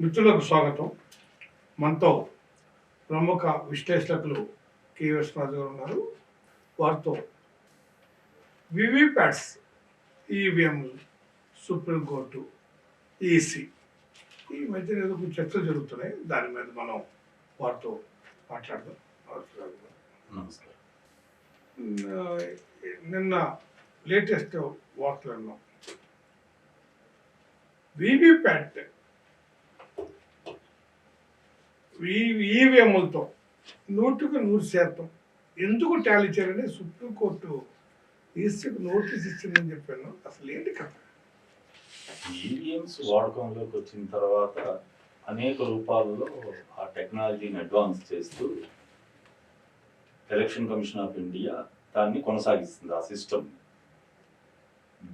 మిత్రులకు స్వాగతం. మనతో ప్రముఖ విశ్లేషకులు కేఎస్ రాజు గారు ఉన్నారు. వారితో వివిప్యాట్స్ ఈవీఎం సుప్రీంకోర్టు ఈసీ ఈ మధ్య ఏదో కొంచెం చర్చలు జరుగుతున్నాయి. దాని మీద మనం వారితో మాట్లాడదాం. నమస్కారం. నిన్న లేటెస్ట్ వార్తలు విన్నాం. వివిప్యాట్ ఈవీఎంలతో నూటికి నూరు శాతం ఎందుకు టాలీ చేయాలని సుప్రీంకోర్టు ఈసీకి నోటీస్ ఇచ్చిందని చెప్పాను. అసలు ఏంటి కథ? ఈవీఎంస్ వాడకంలోకి వచ్చిన తర్వాత అనేక రూపాల్లో ఆ టెక్నాలజీని అడ్వాన్స్ చేస్తూ ఎలక్షన్ కమిషన్ ఆఫ్ ఇండియా దాన్ని కొనసాగిస్తుంది ఆ సిస్టమ్.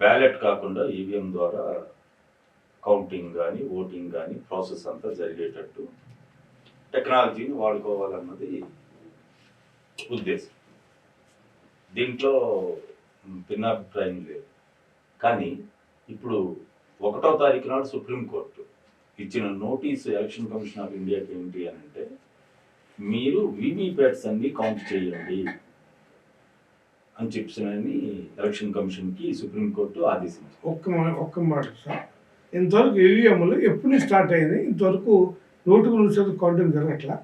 బ్యాలెట్ కాకుండా ఈవీఎం ద్వారా కౌంటింగ్ కానీ ఓటింగ్ కానీ ప్రాసెస్ అంతా జరిగేటట్టు టెక్నాలజీని వాడుకోవాలన్నది ఉద్దేశం. దీంట్లో భిన్నాభిప్రాయం లేదు. కానీ ఇప్పుడు ఒకటో తారీఖు నాడు సుప్రీంకోర్టు ఇచ్చిన నోటీసు ఎలక్షన్ కమిషన్ ఆఫ్ ఇండియాకి ఏంటి అని అంటే మీరు వీవీప్యాట్స్ అన్ని కౌంట్ చేయండి అని చెప్పినని ఎలక్షన్ కమిషన్కి సుప్రీంకోర్టు ఆదేశించింది. ఒక్క ఒక్క మాట సార్. ఇంతవరకు ఈవీఎంలు ఎప్పుడు స్టార్ట్ అయింది ఇంతవరకు నూటికి శాతం కౌంటింగ్ జరగట్లా?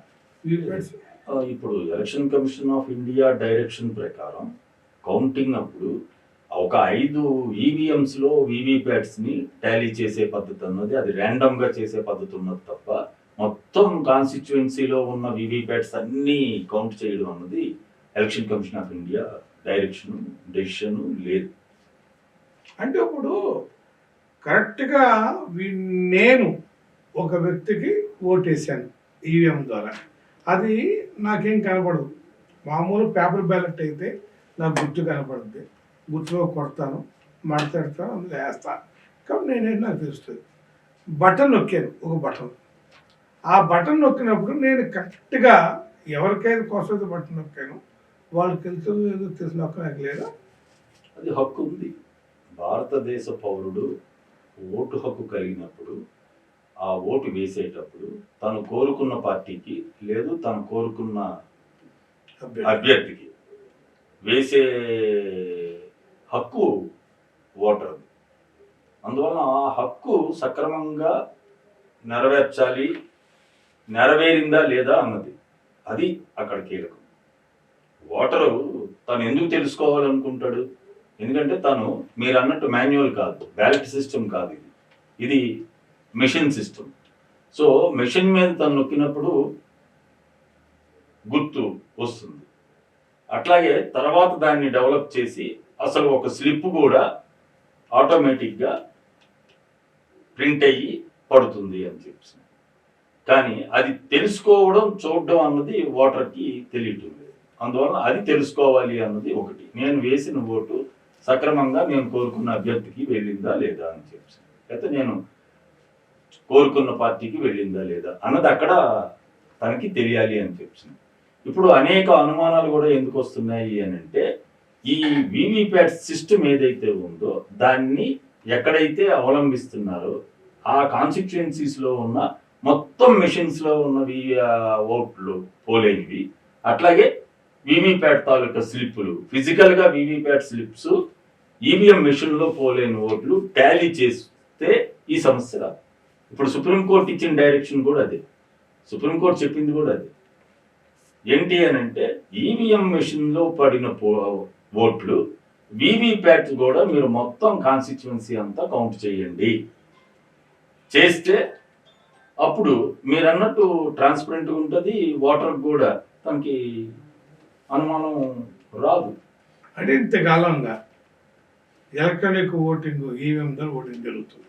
ఇప్పుడు election commission of India direction ప్రకారం కౌంటింగ్ అప్పుడు ఒక ఐదు ఈవీఎంస్లో వీవీప్యాట్స్ని టాలీ చేసే పద్ధతి అన్నది అది ర్యాండమ్గా చేసే పద్ధతి ఉన్నది తప్ప మొత్తం కాన్స్టిట్యుయెన్సీలో ఉన్న వీవీప్యాట్స్ అన్ని కౌంట్ చేయడం అన్నది election commission of India direction decision లేదు. అంటే ఇప్పుడు కరెక్ట్గా నేను ఒక వ్యక్తికి ఓటేసాను ఈవీఎం ద్వారా. అది నాకేం కనపడదు. మామూలు పేపర్ బ్యాలెట్ అయితే నాకు గుర్తు కనపడుద్ది. గుర్తులో కొడతాను మడతెడతాను అందులో వేస్తాను కాబట్టి నేనేంటి నాకు తెలుస్తుంది. బటన్ నొక్కాను ఒక బటన్. ఆ బటన్ నొక్కినప్పుడు నేను కరెక్ట్గా ఎవరికైతే కోసం బటన్ నొక్కాను వాళ్ళకి తెలుసు ఏదో తెలిసి నొక్కడానికి లేదా? అది హక్కు ఉంది. భారతదేశ పౌరుడు ఓటు హక్కు కలిగినప్పుడు ఆ ఓటు వేసేటప్పుడు తను కోరుకున్న పార్టీకి లేదు తను కోరుకున్న అభ్యర్థి. అభ్యర్థికి వేసే హక్కు ఓటర్. అందువలన ఆ హక్కు సక్రమంగా నెరవేర్చాలి నెరవేరిందా లేదా అన్నది. అది అక్కడ కీలకం. ఓటరు తను ఎందుకు తెలుసుకోవాలనుకుంటాడు? ఎందుకంటే తను మీరు అన్నట్టు మాన్యువల్ కాదు బ్యాలెట్ సిస్టమ్ కాదు ఇది. ఇది మెషిన్ సిస్టమ్. సో మెషిన్ మీద తను నొక్కినప్పుడు గుర్తు వస్తుంది. అట్లాగే తర్వాత దాన్ని డెవలప్ చేసి అసలు ఒక స్లిప్ కూడా ఆటోమేటిక్గా ప్రింట్ అయ్యి పడుతుంది అని చెప్పి కానీ అది తెలుసుకోవడం చూడడం అన్నది ఓటర్కి తెలియటం లేదు. అందువలన అది తెలుసుకోవాలి అన్నది ఒకటి. నేను వేసిన ఓటు సక్రమంగా నేను కోరుకున్న అభ్యర్థికి వెళ్ళిందా లేదా అని చెప్పి అయితే నేను కోరుకున్న పార్టీకి వెళ్ళిందా లేదా అన్నది అక్కడ తనకి తెలియాలి అని చెప్పింది ఇప్పుడు అనేక అనుమానాలు కూడా ఎందుకు వస్తున్నాయి అని అంటే ఈ వీవీప్యాట్ సిస్టమ్ ఏదైతే ఉందో దాన్ని ఎక్కడైతే అవలంబిస్తున్నారో ఆ కాన్స్టిట్యుయెన్సీస్లో ఉన్న మొత్తం మెషిన్స్లో ఉన్నవి ఓట్లు పోలేనివి అట్లాగే వీవీప్యాట్ తాలూకా స్లిప్పులు ఫిజికల్గా వీవీప్యాట్ స్లిప్స్ ఈవీఎం మెషిన్లో పోలేని ఓట్లు టాలీ చేస్తే ఈ సమస్య రాదు. ఇప్పుడు సుప్రీంకోర్టు ఇచ్చిన డైరెక్షన్ కూడా అదే. సుప్రీంకోర్టు చెప్పింది కూడా అదే. ఏంటి అని అంటే ఈవీఎం మెషిన్లో పడిన పో- ఓట్లు వీవీప్యాట్ కూడా మీరు మొత్తం కాన్స్టిట్యువెన్సీ అంతా కౌంట్ చేయండి. చేస్తే అప్పుడు మీరు అన్నట్టు ట్రాన్స్పరెంట్ ఉంటుంది ఓటర్ కూడా తనకి అనుమానం రాదు. అంటే ఇంతకాలంగా ఎలక్ట్రానిక్ ఓటింగ్ ఈవీఎం ద్వారా ఓటింగ్ జరుగుతుంది.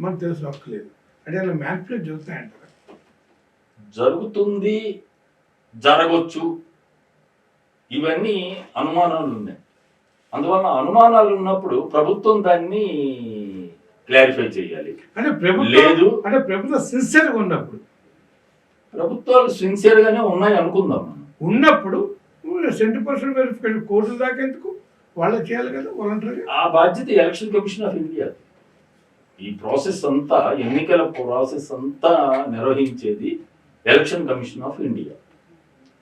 మనకు తెలుసు హక్కులేదు అంటే అలా మ్యాన్పులేట్ జరుగుతాయంటారు? జరుగుతుంది జరగొచ్చు. ఇవన్నీ అనుమానాలు ఉన్నాయి. అందువల్ల అనుమానాలు ఉన్నప్పుడు ప్రభుత్వం దాన్ని క్లారిఫై చేయాలి. అంటే ప్రభుత్వం లేదు. అంటే ప్రభుత్వం సిన్సియర్గా ఉన్నప్పుడు. ప్రభుత్వాలు సిన్సియర్ గానే ఉన్నాయి అనుకుందాం ఉన్నప్పుడు సెంటీ పర్సెంట్ వెరిఫికేషన్ కోర్టుల దాకా ఎందుకు? వాళ్ళే చేయాలి కదా వాలంటరీగా ఆ బాధ్యత ఎలక్షన్ కమిషన్ ఆఫ్ ఇండియా ఈ ప్రాసెస్ అంతా ఎన్నికల ప్రాసెస్ అంతా నిర్వహించేది ఎలక్షన్ కమిషన్ ఆఫ్ ఇండియా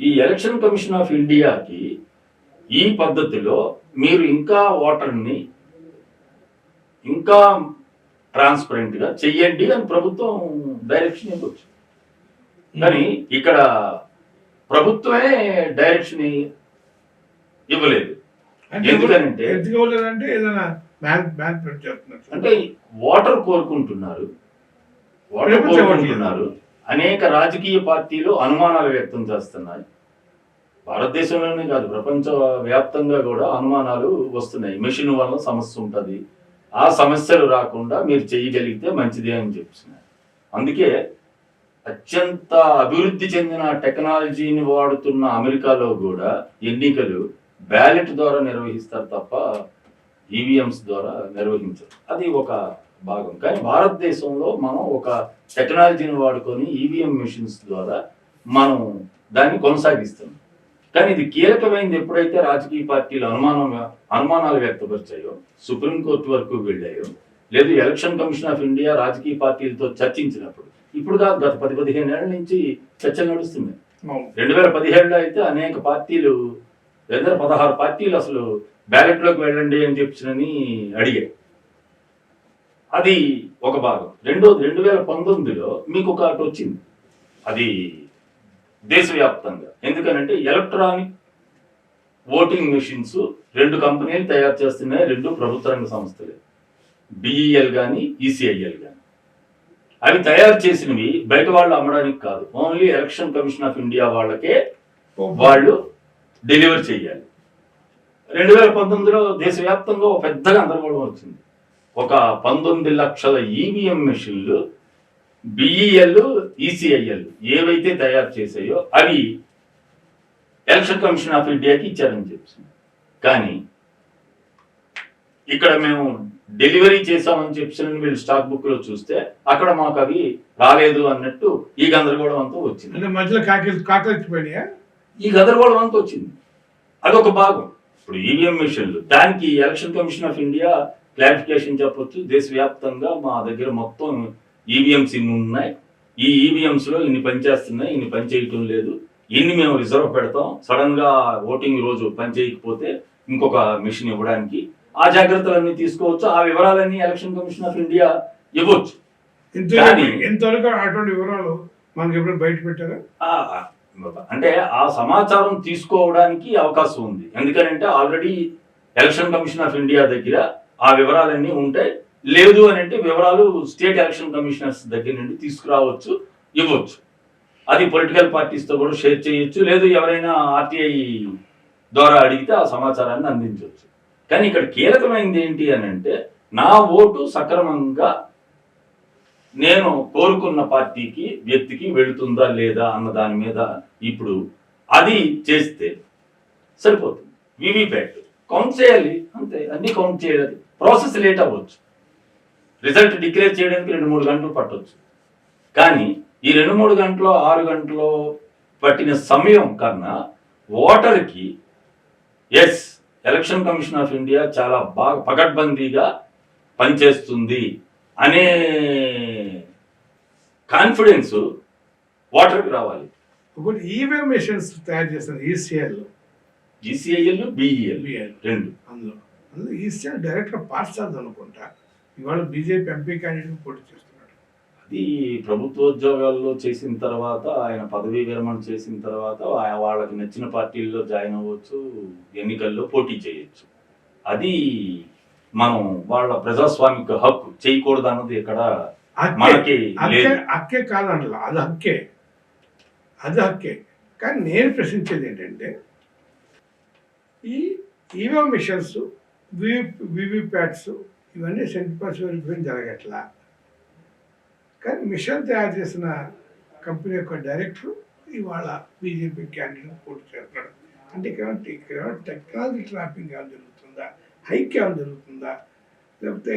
ఈ ఎలక్షన్ కమిషన్ ఆఫ్ ఇండియాకి ఈ పద్ధతిలో మీరు ఇంకా ఓటర్ని ఇంకా ట్రాన్స్పరెంట్గా చెయ్యండి అని ప్రభుత్వం డైరెక్షన్ ఇవ్వచ్చు. కానీ ఇక్కడ ప్రభుత్వమే డైరెక్షన్ ఇవ్వలేదు. అంటే ఎందుకనంటే- ఎందుకు ఇవ్వలేదంటే ఏదైనా బ్యాన్ బ్యాన్ ప్రింట్ చేస్తున్నారు అంటే ఓటర్ కోరుకుంటున్నారు. ఓటర్ కోరుకుంటున్నారు. అనేక రాజకీయ పార్టీలు అనుమానాలు వ్యక్తం చేస్తున్నాయి. భారతదేశంలోనే కాదు ప్రపంచ వ్యాప్తంగా కూడా అనుమానాలు వస్తున్నాయి. మెషిన్ వల్ల సమస్య ఉంటుంది. ఆ సమస్యలు రాకుండా మీరు చేయగలిగితే మంచిదే అని చెప్తున్నారు. అందుకే అత్యంత అభివృద్ధి చెందిన టెక్నాలజీని వాడుతున్న అమెరికాలో కూడా ఎన్నికలు బ్యాలెట్ ద్వారా నిర్వహిస్తారు తప్ప ఈవీఎంస్ ద్వారా నిర్వహించరు. అది ఒక భాగం. కానీ భారతదేశంలో మనం ఒక టెక్నాలజీని వాడుకొని ఈవీఎం మెషిన్స్ ద్వారా మనం దాన్ని కొనసాగిస్తున్నాం. కానీ ఇది కీలకమైనది ఎప్పుడైతే రాజకీయ పార్టీలు అనుమానం అనుమానాలు వ్యక్తపరిచాయో సుప్రీంకోర్టు వరకు వెళ్ళాయో లేదు ఎలక్షన్ కమిషన్ ఆఫ్ ఇండియా రాజకీయ పార్టీలతో చర్చించినప్పుడు ఇప్పుడు కాదు గత పది పదిహేను ఏళ్ళ నుంచి చర్చలు నడుస్తున్నాయి. రెండు వేల పదిహేడులో అయితే అనేక పార్టీలు లేదా పదహారు పార్టీలు అసలు బ్యాలెట్లోకి వెళ్ళండి అని చెప్పని అడిగాయి అది ఒక భాగం. రెండోది రెండు వేల పంతొమ్మిదిలో మీకు ఒకటి వచ్చింది. అది దేశవ్యాప్తంగా. ఎందుకనంటే ఎలక్ట్రానిక్ ఓటింగ్ మెషిన్స్ రెండు కంపెనీలు తయారు చేస్తున్నాయి రెండు ప్రభుత్వ రంగ సంస్థలే. బిఈఎల్ కానీ ఈసీఐఎల్ కానీ అవి తయారు చేసినవి బయట వాళ్ళు అమ్మడానికి కాదు. Only election commission of India వాళ్ళకే వాళ్ళు డెలివర్ చేయాలి. రెండు వేల పంతొమ్మిదిలో దేశవ్యాప్తంగా ఒక పెద్ద గందరగోళం వచ్చింది. ఒక పంతొమ్మిది లక్షల ఈవీఎం మెషిన్లు బిఈఎల్ ఈసీఐఎల్ ఏవైతే తయారు చేసాయో అవి ఎలక్షన్ కమిషన్ ఆఫ్ ఇండియాకి ఇచ్చారని చెప్పింది కానీ ఇక్కడ మేము డెలివరీ చేసామని చెప్పి వీళ్ళు స్టాక్ బుక్లో చూస్తే అక్కడ మాకు అవి రాలేదు అన్నట్టు ఈ గందరగోళం అంతా వచ్చింది. మధ్యలో ఈ గందరగోళం అంతా వచ్చింది. అదొక భాగం. ఇప్పుడు ఈవీఎం మిషన్లు. దానికి election commission of India clarification చెప్పొచ్చు. దేశవ్యాప్తంగా మా దగ్గర మొత్తం ఈవీఎంస్ ఇన్ని ఉన్నాయి. ఈ ఈవీఎంస్లో ఇన్ని పనిచేస్తున్నాయి ఇన్ని పని చేయటం లేదు. ఇన్ని మేము రిజర్వ్ పెడతాం. సడన్గా ఓటింగ్ రోజు పని చేయకపోతే ఇంకొక మిషన్ ఇవ్వడానికి. ఆ జాగ్రత్తలన్నీ తీసుకోవచ్చు. ఆ వివరాలన్నీ ఎలక్షన్ కమిషన్ ఆఫ్ ఇండియా ఇవ్వచ్చు. ఇంతవరకు అటువంటి వివరాలు మనకి ఎప్పుడు బయట పెట్టారా? అంటే ఆ సమాచారం తీసుకోవడానికి అవకాశం ఉంది. ఎందుకంటే already election commission of India దగ్గర ఆ వివరాలన్నీ ఉంటాయి లేదు అని అంటే వివరాలు స్టేట్ ఎలక్షన్ కమిషనర్స్ దగ్గర నుండి తీసుకురావచ్చు ఇవ్వచ్చు. అది పొలిటికల్ పార్టీస్తో కూడా షేర్ చేయొచ్చు లేదు ఎవరైనా ఆర్టీఐ ద్వారా అడిగితే ఆ సమాచారాన్ని అందించవచ్చు. కానీ ఇక్కడ కీలకమైనది ఏంటి అని అంటే నా ఓటు సక్రమంగా నేను కోరుకున్న పార్టీకి వ్యక్తికి వెళుతుందా లేదా అన్న దాని మీద ఇప్పుడు అది చేస్తే సరిపోతుంది. వివిప్యాట్. కౌంట్ చేయాలి. అంతే. అన్ని కౌంట్ చేయాలి. ప్రాసెస్ లేట్ అవ్వచ్చు. రిజల్ట్ డిక్లేర్ చేయడానికి రెండు మూడు గంటలు పట్టవచ్చు కానీ ఈ రెండు మూడు గంటలు ఆరు గంటలు పట్టిన సమయం కన్నా ఓటర్కి yes election commission of India చాలా బాగా పకడ్బందీగా పనిచేస్తుంది అనే కాన్ఫిడెన్స్ ఓటర్కి రావాలి. ఒకటి ఈవీఎం మెషిన్స్ తయారు చేస్తారు ఈసీఎల్. ఈసీఐఎల్ బిఈఎల్ రెండు. అందులో. అందులో ఈసీఎల్ డైరెక్ట్గా పాస్ చేద్దాం అనుకుంటా. ఇవాళ బీజేపీ ఎంపీ క్యాండిడేట్ పోటీ చేస్తున్నాడు. అది ప్రభుత్వోద్యోగాల్లో చేసిన తర్వాత ఆయన పదవీ విరమణ చేసిన తర్వాత వాళ్ళకి నచ్చిన పార్టీల్లో జాయిన్ అవ్వచ్చు ఎన్నికల్లో పోటీ చేయొచ్చు. అది మనం వాళ్ళ ప్రజాస్వామిక హక్కు. చేయకూడదు అన్నది ఇక్కడ మనకి హక్కే లేదు. హక్కే కాదంటలా అది హక్కే. అది హక్కే. కానీ నేను ప్రశ్నించేది ఏంటంటే ఈ ఈవీఎం మిషన్స్ వివి వివిప్యాట్స్ ఇవన్నీ సెంటిపర్స్ వెరిఫికేషన్ జరగట్లా. కానీ మిషన్ తయారు చేసిన కంపెనీ యొక్క డైరెక్టర్ ఇవాళ బీజేపీ క్యాండిడేట్ పోటీ చేస్తున్నాడు. అంటే ఇక్కడ ఇక్కడ టెక్నాలజీ ట్రాపింగ్ ఏమైనా జరుగుతుందా? హైక్ ఏమైనా జరుగుతుందా? లేకపోతే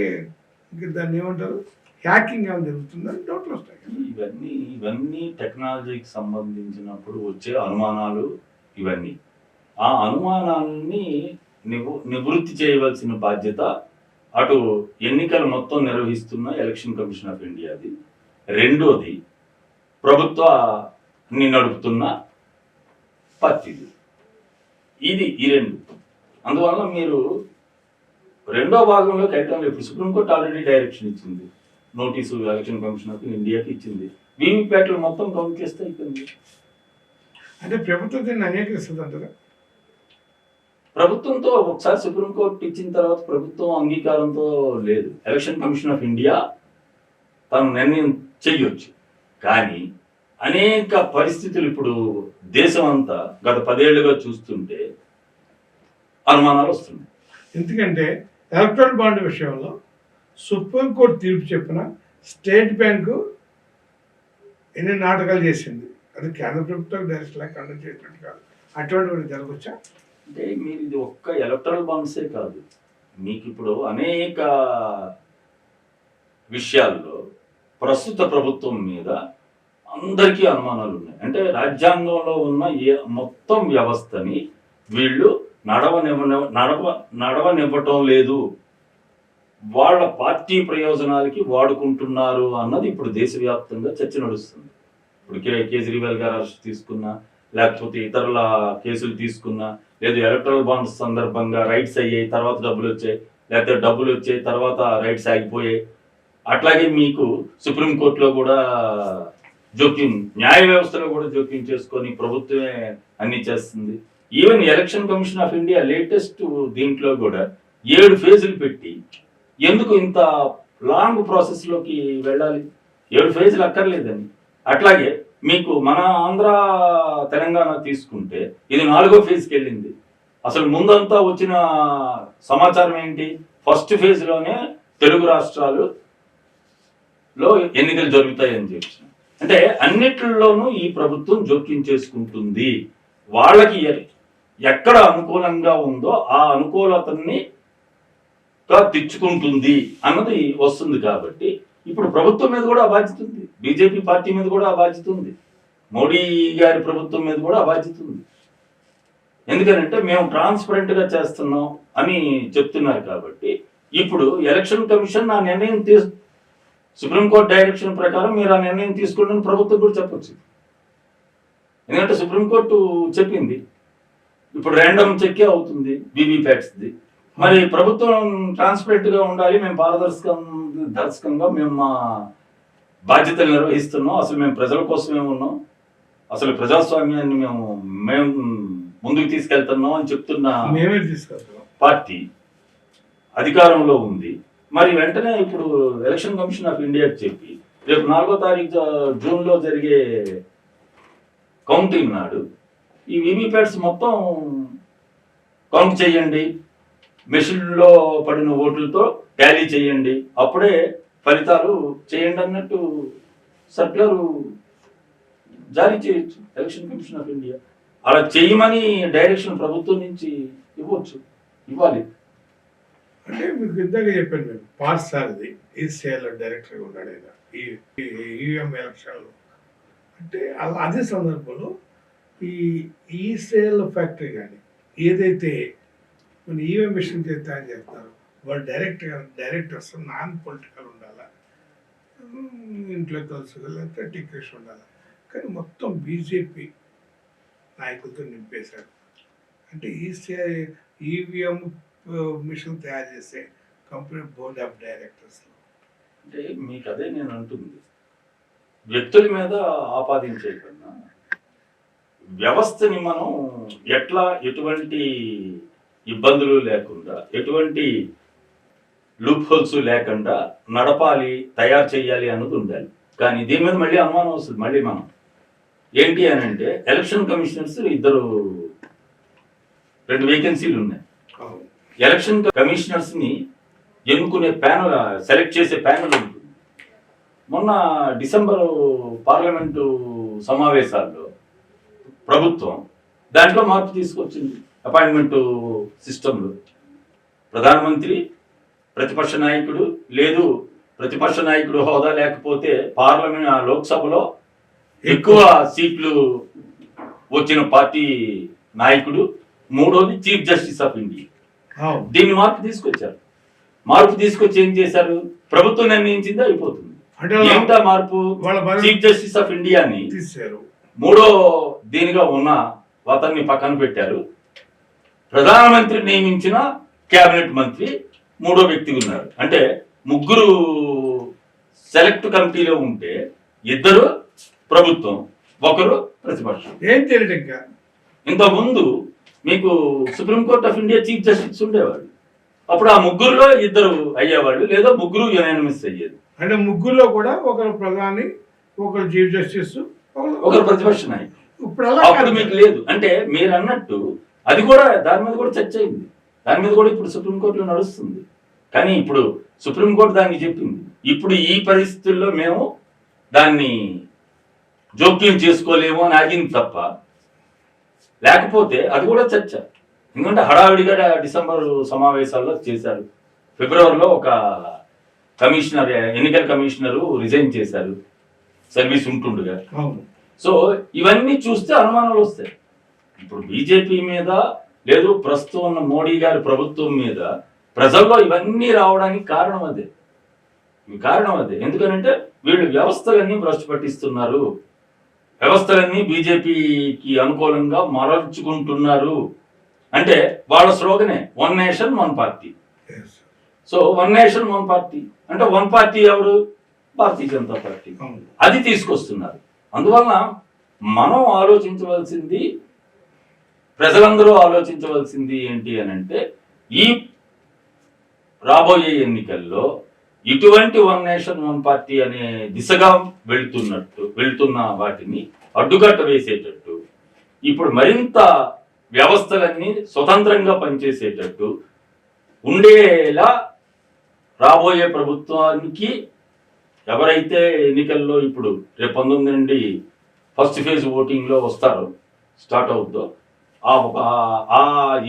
ఇంకా దాన్ని ఏమంటారు? హ్యాకింగ్ ఏమైనా జరుగుతుందని డౌట్లు వస్తాయి ఇవన్నీ ఇవన్నీ టెక్నాలజీకి సంబంధించినప్పుడు వచ్చే అనుమానాలు ఇవన్నీ. ఆ అనుమానాన్ని నివు నివృత్తి చేయవలసిన బాధ్యత అటు ఎన్నికలు మొత్తం నిర్వహిస్తున్న ఎలక్షన్ కమిషన్ ఆఫ్ ఇండియాది రెండోది ప్రభుత్వాన్ని నడుపుతున్న పార్టీది. ఇది ఈ రెండు. అందువల్ల మీరు రెండో భాగంలోకి వెళ్ళడం లేదు ఇప్పుడు సుప్రీంకోర్టు ఆల్రెడీ డైరెక్షన్ ఇచ్చింది. నోటీసు ఎలక్షన్ కమిషన్ ఆఫ్ ఇండియాకి ఇచ్చింది. వీవీప్యాట్లు మొత్తం కౌంట్ చేస్తే అయిపోయింది. అంటే ప్రభుత్వం దీన్ని అంగీకరిస్తుంది అంటారా ప్రభుత్వంతో ఒకసారి సుప్రీంకోర్టు ఇచ్చిన తర్వాత ప్రభుత్వం అంగీకారంతో లేదు. ఎలక్షన్ కమిషన్ ఆఫ్ ఇండియా తను నిర్ణయం చెయ్యొచ్చు కానీ అనేక పరిస్థితులు ఇప్పుడు దేశం అంతా గత పదేళ్ళుగా చూస్తుంటే అనుమానాలు వస్తున్నాయి. ఎందుకంటే ఎలక్ట్రానిక్ బాండ్ విషయంలో సుప్రీంకోర్టు తీర్పు చెప్పిన స్టేట్ బ్యాంకు ఎన్ని నాటకాలు చేసింది? అది కేంద్ర ప్రభుత్వం డైరెక్ట్ లా కండక్ట్ చేసినట్టు కాదు. అటువంటి కూడా జరగచ్చా? అంటే మీరు ఇది ఒక్క ఎలక్ట్రల్ బాండ్సే కాదు. మీకు ఇప్పుడు అనేక విషయాల్లో ప్రస్తుత ప్రభుత్వం మీద అందరికీ అనుమానాలు ఉన్నాయి. అంటే రాజ్యాంగంలో ఉన్న ఏ మొత్తం వ్యవస్థని వీళ్ళు నడవనివ్వ నడవ నడవనివ్వటం లేదు. వాళ్ళ పార్టీ ప్రయోజనాలకి వాడుకుంటున్నారు అన్నది ఇప్పుడు దేశవ్యాప్తంగా చర్చ నడుస్తుంది. ఇప్పుడు కే కేజ్రీవాల్ గారు అరెస్ట్ తీసుకున్నా లేకపోతే ఇతరుల కేసులు తీసుకున్నా లేదు ఎలక్ట్రల్ బాండ్స్ సందర్భంగా రైట్స్ అయ్యాయి తర్వాత డబ్బులు వచ్చాయి లేకపోతే డబ్బులు వచ్చాయి తర్వాత రైట్స్ ఆగిపోయాయి. అట్లాగే మీకు సుప్రీంకోర్టులో కూడా జోక్యం న్యాయ వ్యవస్థలో కూడా జోక్యం చేసుకొని ప్రభుత్వమే అన్ని చేస్తుంది. Even election commission of India latest దీంట్లో కూడా ఏడు ఫేజులు పెట్టి ఎందుకు ఇంత లాంగ్ ప్రాసెస్లోకి వెళ్ళాలి? ఏడు ఫేజులు అక్కర్లేదని. అట్లాగే మీకు మన ఆంధ్ర తెలంగాణ తీసుకుంటే ఇది నాలుగో ఫేజ్కి వెళ్ళింది అసలు ముందంతా వచ్చిన సమాచారం ఏంటి? ఫస్ట్ ఫేజ్లోనే తెలుగు రాష్ట్రాలు లో ఎన్నికలు జరుగుతాయని చెప్పి అంటే అన్నిట్లోనూ ఈ ప్రభుత్వం జోక్యం చేసుకుంటుంది. వాళ్ళకి ఎ- ఎక్కడ అనుకూలంగా ఉందో ఆ అనుకూలతని తెచ్చుకుంటుంది అన్నది వస్తుంది కాబట్టి ఇప్పుడు ప్రభుత్వం మీద కూడా బాధ్యత ఉంది. బీజేపీ పార్టీ మీద కూడా బాధ్యత ఉంది. మోడీ గారి ప్రభుత్వం మీద కూడా బాధ్యత ఉంది. ఎందుకనంటే మేము ట్రాన్స్పరెంట్గా చేస్తున్నాం అని చెప్తున్నారు కాబట్టి ఇప్పుడు ఎలక్షన్ కమిషన్ ఆ నిర్ణయం తీసు సుప్రీంకోర్టు డైరెక్షన్ ప్రకారం మీరు ఆ నిర్ణయం తీసుకోండి ప్రభుత్వం కూడా చెప్పొచ్చు. ఎందుకంటే సుప్రీంకోర్టు చెప్పింది. ఇప్పుడు ర్యాండమ్ చెక్కే అవుతుంది. ది. మరి ప్రభుత్వం ట్రాన్స్పరెంట్గా ఉండాలి మేము పారదర్శకం దర్శకంగా మేము మా బాధ్యతలు నిర్వహిస్తున్నాం. అసలు మేము ప్రజల కోసమే ఉన్నాం. అసలు ప్రజాస్వామ్యాన్ని మేము మేము ముందుకు తీసుకెళ్తున్నాం అని చెప్తున్న మేమే తీసుకెళ్తాం పార్టీ అధికారంలో ఉంది. మరి వెంటనే ఇప్పుడు ఎలక్షన్ కమిషన్ ఆఫ్ ఇండియా చెప్పి రేపు నాలుగో తారీఖు జూన్లో జరిగే కౌంటింగ్ నాడు ఈ వీవీప్యాట్స్ మొత్తం కౌంట్ చేయండి. మెషిన్లో పడిన ఓట్లతో ట్యాలీ చేయండి. అప్పుడే ఫలితాలు చేయండి అన్నట్టు సర్క్యులర్ జారీ చేయొచ్చు. Election commission of India. అలా చేయమని డైరెక్షన్ ప్రభుత్వం నుంచి ఇవ్వచ్చు. ఇవ్వాలి. అంటే మీకు ఇందాక చెప్పాను మేము పార్సారథి ఈసీఐలో డైరెక్టర్గా ఉన్నాడు ఆయన. ఈ ఈవీఎం ఎలక్షన్లో. అంటే అలా అదే సందర్భంలో ఈ ఈసీఐల ఫ్యాక్టరీ కానీ ఏదైతే కొన్ని ఈవీఎం మిషన్ తయారు చేస్తారు. వాళ్ళు డైరెక్ట్గా డైరెక్టర్స్ నాన్ పొలిటికల్ ఉండాలా? ఇంట్లో కలిసి లేకపోతే టికెట్స్ ఉండాలి? కానీ మొత్తం బీజేపీ నాయకులతో నింపేశారు. అంటే ఈసీఐ ఈవీఎం మిషన్ తయారు చేసే కంపెనీ బోర్డ్ ఆఫ్ డైరెక్టర్స్. అంటే మీకు అదే నేను అంటుంది. వ్యక్తుల మీద ఆపాదించే కన్నా వ్యవస్థని మనం ఎట్లా ఎటువంటి ఇబ్బందులు లేకుండా ఎటువంటి లూప్ హోల్స్ లేకుండా నడపాలి తయారు చేయాలి అన్నది ఉండాలి. కానీ దీని మీద మళ్ళీ అనుమానం వస్తుంది మళ్ళీ మనం. ఏంటి అని అంటే ఎలక్షన్ కమిషనర్స్ ఇద్దరు రెండు వేకెన్సీలు ఉన్నాయి. ఎలక్షన్ కమిషనర్స్ని ఎన్నుకునే ప్యానల్ సెలెక్ట్ చేసే ప్యానల్ ఉంటుంది. మొన్న డిసెంబర్ పార్లమెంటు సమావేశాల్లో ప్రభుత్వం దాంట్లో మార్పు తీసుకొచ్చింది. అపాయింట్మెంట్ సిస్టంలో ప్రధానమంత్రి ప్రతిపక్ష నాయకుడు లేదు ప్రతిపక్ష నాయకుడు హోదా లేకపోతే పార్లమెంట్ లోక్సభలో ఎక్కువ సీట్లు వచ్చిన పార్టీ నాయకుడు మూడోది చీఫ్ జస్టిస్ ఆఫ్ ఇండియా. దీన్ని మార్పు తీసుకొచ్చారు. మార్పు తీసుకొచ్చి ఏం చేశారు? ప్రభుత్వం నిర్ణయించింది అయిపోతుంది. ఏమిటా మార్పు? చీఫ్ జస్టిస్ ఆఫ్ ఇండియాని మూడో దీనిగా ఉన్న అతన్ని పక్కన పెట్టారు. ప్రధానమంత్రి నియమించిన కేబినెట్ మంత్రి మూడో వ్యక్తిగా ఉన్నారు. అంటే ముగ్గురు సెలెక్ట్ కమిటీలో ఉంటే ఇద్దరు ప్రభుత్వం ఒకరు ప్రతిపక్షం. ఏం తెలియదు ఇంకా? ఇంతకుముందు మీకు supreme court of India chief justice ఉండేవాడు అప్పుడు ఆ ముగ్గురులో ఇద్దరు అయ్యేవాళ్ళు లేదా ముగ్గురు యునానిమస్ అయ్యేది. అంటే ముగ్గురులో కూడా ఒకరు ప్రధాని ఒకరు చీఫ్ జస్టిస్ ఒకరు ప్రతిపక్ష నాయకుడు. ఇప్పుడు అప్పుడు. మీకు లేదు. అంటే మీరు అన్నట్టు అది కూడా దాని మీద కూడా చర్చ అయింది. దాని మీద కూడా ఇప్పుడు సుప్రీంకోర్టులో నడుస్తుంది. కానీ ఇప్పుడు సుప్రీంకోర్టు దాన్ని చెప్పింది. ఇప్పుడు ఈ పరిస్థితుల్లో మేము దాన్ని జోక్యం చేసుకోలేము అని ఆగింది తప్ప లేకపోతే అది కూడా చర్చ. ఎందుకంటే హడావిడిగా డిసెంబర్ సమావేశాల్లో చేశారు. ఫిబ్రవరిలో ఒక కమిషనర్ ఎన్నికల కమిషనరు రిజైన్ చేశారు. సర్వీస్ ఉంటుండగా. సో ఇవన్నీ చూస్తే అనుమానాలు వస్తాయి. ఇప్పుడు బీజేపీ మీద లేదు ప్రస్తుతం ఉన్న మోడీ గారి ప్రభుత్వం మీద ప్రజల్లో ఇవన్నీ రావడానికి కారణం అదే. కారణం అదే. ఎందుకనంటే వీళ్ళు వ్యవస్థలన్నీ భ్రష్టు పట్టిస్తున్నారు. వ్యవస్థలన్నీ బీజేపీకి అనుకూలంగా మరల్చుకుంటున్నారు. అంటే వాళ్ళ స్లోగనే one nation one party. So one nation one party. అంటే వన్ పార్టీ ఎవరు? భారతీయ జనతా పార్టీ. అది తీసుకొస్తున్నారు. అందువలన మనం ఆలోచించవలసింది ప్రజలందరూ ఆలోచించవలసింది ఏంటి అని అంటే ఈ రాబోయే ఎన్నికల్లో ఇటువంటి వన్ నేషన్ వన్ పార్టీ అనే దిశగా వెళ్తున్నట్టు వెళ్తున్న వాటిని అడ్డుకట్ట వేసేటట్టు ఇప్పుడు మరింత వ్యవస్థలన్నీ స్వతంత్రంగా పనిచేసేటట్టు ఉండేలా రాబోయే ప్రభుత్వానికి ఎవరైతే ఎన్నికల్లో ఇప్పుడు రేపు పంతొమ్మిది నుండి ఫస్ట్ ఫేజ్ ఓటింగ్లో వస్తారో స్టార్ట్ అవుద్దో ఆ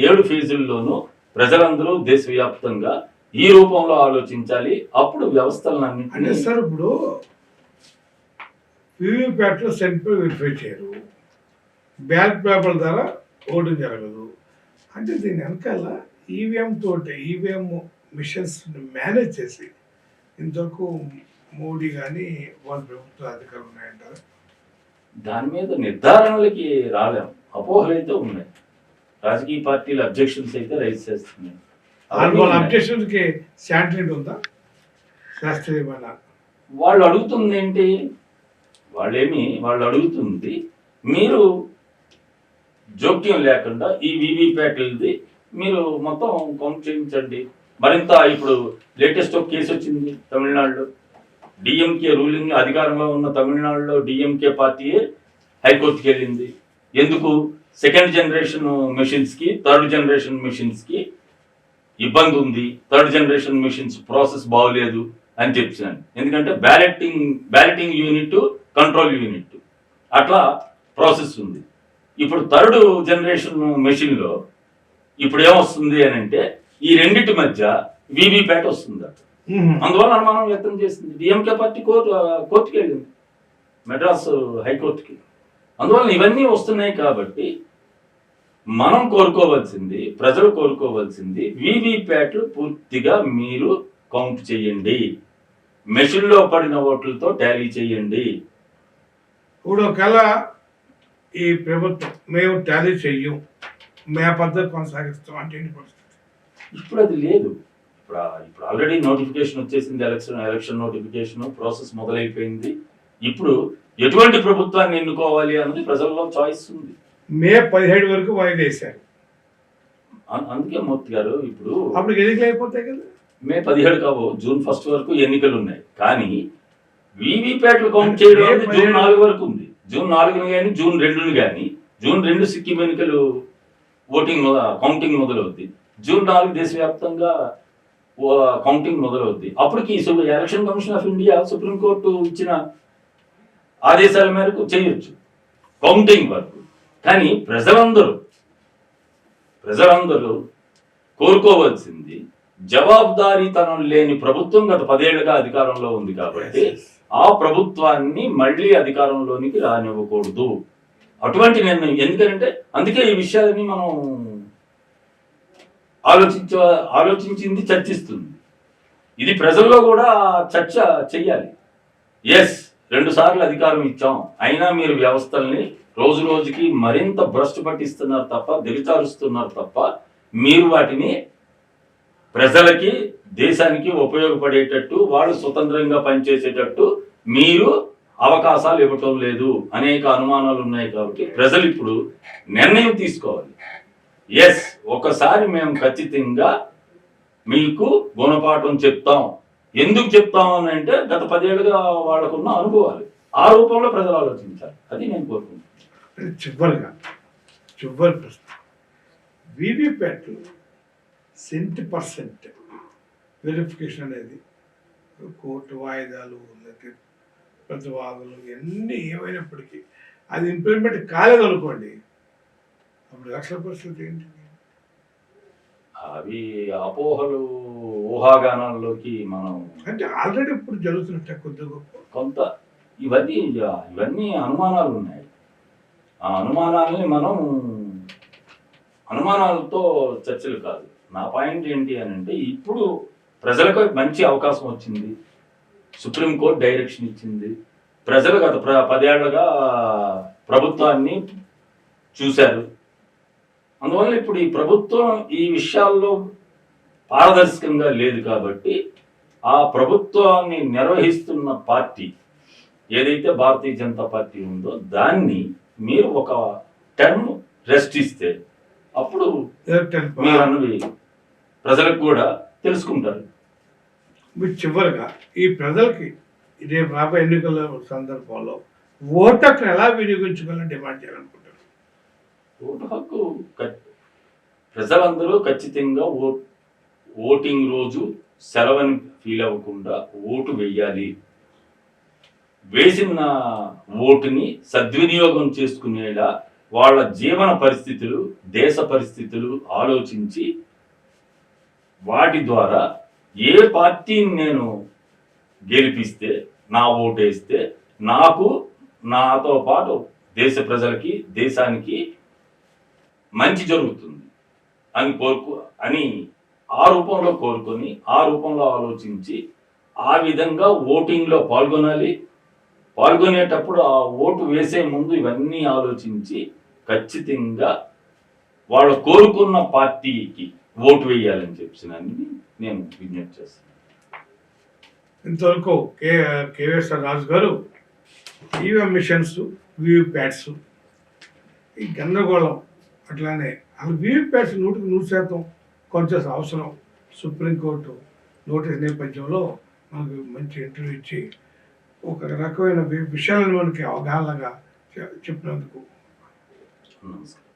ఏడు ఫేజుల్లోనూ ప్రజలందరూ దేశవ్యాప్తంగా ఈ రూపంలో ఆలోచించాలి. అప్పుడు అంటే వ్యవస్థలన్నింటినీ సార్ ఇప్పుడు వీవీప్యాట్లో సెంట్రల్ వెరిఫై చేయరు. బ్యాలెట్ పేపర్ ద్వారా ఓటింగ్ జరగదు. అంటే దీని వెనకాల ఈవీఎం తోటి ఈవీఎం మిషన్స్ మేనేజ్ చేసి ఇంతవరకు మోడీ కానీ వాళ్ళ ప్రభుత్వ అధికారులు ఉన్నాయంటారు? దాని మీద నిర్ధారణలకి రాలేం అపోహలు అయితే ఉన్నాయి. రాజకీయ పార్టీలు అబ్జెక్షన్స్ అయితే రైజ్ చేస్తున్నాయి. ఉందా? శాస్త్రీయమైన వాళ్ళు అడుగుతుంది ఏంటి? వాళ్ళేమి? వాళ్ళు అడుగుతుంది మీరు జోక్యం లేకుండా ఈ వీవీప్యాట్లది మీరు మొత్తం కౌంట్ చేయించండి. మరింత ఇప్పుడు లేటెస్ట్ ఒక కేసు వచ్చింది తమిళనాడులో. డిఎంకే రూలింగ్ అధికారంలో ఉన్న తమిళనాడులో డిఎంకే పార్టీయే హైకోర్టుకి వెళ్ళింది. ఎందుకు సెకండ్ జనరేషన్ మెషిన్స్కి థర్డ్ జనరేషన్ మెషిన్స్కి ఇబ్బంది ఉంది థర్డ్ జనరేషన్ మెషిన్స్ ప్రాసెస్ బాగోలేదు అని చెప్పాను ఎందుకంటే balloting balloting unit control unit అట్లా ప్రాసెస్ ఉంది. ఇప్పుడు థర్డ్ జనరేషన్ మెషిన్లో ఇప్పుడు ఏమొస్తుంది అని అంటే ఈ రెండిటి మధ్య వీవీప్యాట్ వస్తుంది అందువల్ల అనుమానం వ్యక్తం చేసింది. డిఎంకే పార్టీ కోర్టు కోర్టుకి వెళ్ళింది మెడ్రాస్ హైకోర్టుకి. అందువల్ల ఇవన్నీ వస్తున్నాయి కాబట్టి మనం కోరుకోవాల్సింది ప్రజలు కోరుకోవాల్సింది వీవీప్యాట్లు పూర్తిగా మీరు కౌంట్ చేయండి. మెషిన్లో పడిన ఓట్లతో టాలీ చేయండి. ఇప్పుడు ఒకవేళ ఈ ప్రభుత్వం మేము టాలీ చెయ్యం మే పద్ధతి కొనసాగిస్తాం అంటే పరిస్థితి? ఇప్పుడు అది లేదు. ఇప్పుడు ఇప్పుడు ఆల్రెడీ నోటిఫికేషన్ వచ్చేసింది ఎలక్షన్ ఎలక్షన్ నోటిఫికేషన్ ప్రాసెస్ మొదలైపోయింది. ఇప్పుడు ఎటువంటి ప్రభుత్వాన్ని ఎన్నుకోవాలి అన్నది ప్రజల్లో చాయిస్ ఉంది. మే పదిహేడు వరకు వాయిదా వేశారు. అందుకే మూర్తి గారు ఇప్పుడు అప్పుడు ఎన్నికలు అయిపోతాయి కదా. మే పదిహేడు కావు జూన్ ఫస్ట్ వరకు ఎన్నికలు ఉన్నాయి కానీ వీవీప్యాట్లు కౌంట్ చేయడం జూన్ నాలుగు వరకు ఉంది. జూన్ నాలుగుని కానీ జూన్ రెండుని కానీ జూన్ రెండు సిక్కిం ఎన్నికలు ఓటింగ్ కౌంటింగ్ మొదలవుద్ది. జూన్ నాలుగు దేశవ్యాప్తంగా కౌంటింగ్ మొదలవుద్ది. అప్పటికి election commission of India supreme court ఇచ్చిన ఆదేశాల మేరకు చేయొచ్చు. కౌంటింగ్ వరకు. కానీ ప్రజలందరూ ప్రజలందరూ కోరుకోవాల్సింది జవాబుదారీతనం లేని ప్రభుత్వం గత పదేళ్ళుగా అధికారంలో ఉంది కాబట్టి ఆ ప్రభుత్వాన్ని మళ్ళీ అధికారంలోనికి రానివ్వకూడదు. అటువంటి నిర్ణయం ఎందుకంటే అందుకే ఈ విషయాలని మనం ఆలోచించ ఆలోచించింది చర్చిస్తుంది. ఇది ప్రజల్లో కూడా చర్చ చెయ్యాలి. ఎస్ రెండు సార్లు అధికారం ఇచ్చాం. అయినా మీరు వ్యవస్థల్ని రోజు రోజుకి మరింత భ్రష్టు పట్టిస్తున్నారు తప్ప దిగచారుస్తున్నారు తప్ప మీరు వాటిని ప్రజలకి దేశానికి ఉపయోగపడేటట్టు వాళ్ళు స్వతంత్రంగా పనిచేసేటట్టు మీరు అవకాశాలు ఇవ్వటం లేదు. అనేక అనుమానాలు ఉన్నాయి కాబట్టి ప్రజలు ఇప్పుడు నిర్ణయం తీసుకోవాలి. ఎస్ ఒకసారి మేము ఖచ్చితంగా మీకు గుణపాఠం చెప్తాం. ఎందుకు చెప్తామని అంటే గత పదేళ్ళుగా వాళ్ళకున్న అనుభవాలు. ఆ రూపంలో ప్రజలు ఆలోచించాలి. అది నేను కోరుకుంటున్నాను. చివరిగా చివరి ప్రశ్న. వీవీప్యాట్లు సెంటీ పర్సెంట్ వెరిఫికేషన్ అనేది కోర్టు వాయిదాలు లేకపోతే ప్రతివాదులు ఇవన్నీ ఏమైనప్పటికీ అది ఇంప్లిమెంట్ కాలేదనుకోండి అప్పుడు లక్షల పరిస్థితి ఏంటి? అవి అపోహలు ఊహాగానాల్లోకి మనం అంటే ఆల్రెడీ ఇప్పుడు జరుగుతున్నట్టే కొద్ది గొప్ప కొంత ఇవన్నీ ఇవన్నీ అనుమానాలు ఉన్నాయి. ఆ అనుమానాలని మనం అనుమానాలతో చర్చలు కాదు. నా పాయింట్ ఏంటి అని అంటే ఇప్పుడు ప్రజలకు మంచి అవకాశం వచ్చింది. సుప్రీంకోర్టు డైరెక్షన్ ఇచ్చింది. ప్రజలు గత ప్ర పదేళ్ళుగా ప్రభుత్వాన్ని చూశారు. అందువల్ల ఇప్పుడు ఈ ప్రభుత్వం ఈ విషయాల్లో పారదర్శకంగా లేదు కాబట్టి ఆ ప్రభుత్వాన్ని నిర్వహిస్తున్న పార్టీ ఏదైతే భారతీయ జనతా పార్టీ ఉందో దాన్ని మీరు ఒక టర్మ్ రెస్ట్ ఇస్తే అప్పుడు మీరు అన్నవి ప్రజలకు కూడా తెలుసుకుంటారు. మీరు చివరిగా ఈ ప్రజలకి రేపు రాబోయే ఎన్నికల సందర్భంలో ఓటకు ఎలా వినియోగించుకోవాలని డిమాండ్ చేయాలనుకుంటారు ఓటు హక్కు ప్రజలందరూ ఖచ్చితంగా ఓ ఓటింగ్ రోజు సెలవని ఫీల్ అవ్వకుండా ఓటు వేయాలి వేసిన ఓటుని సద్వినియోగం చేసుకునేలా వాళ్ళ జీవన పరిస్థితులు దేశ పరిస్థితులు ఆలోచించి వాటి ద్వారా ఏ పార్టీని నేను గెలిపిస్తే నా ఓటేస్తే నాకు నాతో పాటు దేశ ప్రజలకి దేశానికి మంచి జరుగుతుంది అని కోరుకు అని ఆ రూపంలో కోరుకొని ఆ రూపంలో ఆలోచించి ఆ విధంగా ఓటింగ్లో పాల్గొనాలి. పాల్గొనేటప్పుడు ఆ ఓటు వేసే ముందు ఇవన్నీ ఆలోచించి ఖచ్చితంగా వాళ్ళు కోరుకున్న పార్టీకి ఓటు వేయాలని చెప్పినని నేను విజ్ఞప్తి చేస్తాను ఇంతవరకు కే కేవీఎస్ఆర్ రాజు గారు ఈవీఎం మిషన్స్ వీవీప్యాట్స్ ఈ గందరగోళం అట్లానే అసలు వీవీప్యాట్స్ నూటికి నూరు శాతం కొంచెం అవసరం. సుప్రీంకోర్టు నోటీస్ నేపథ్యంలో మనకు మంచి ఇంటర్వ్యూ ఇచ్చి ఒక రకమైన విషయాలను మనకి అవగాహనగా చె- చెప్పినందుకు. నమస్కారం.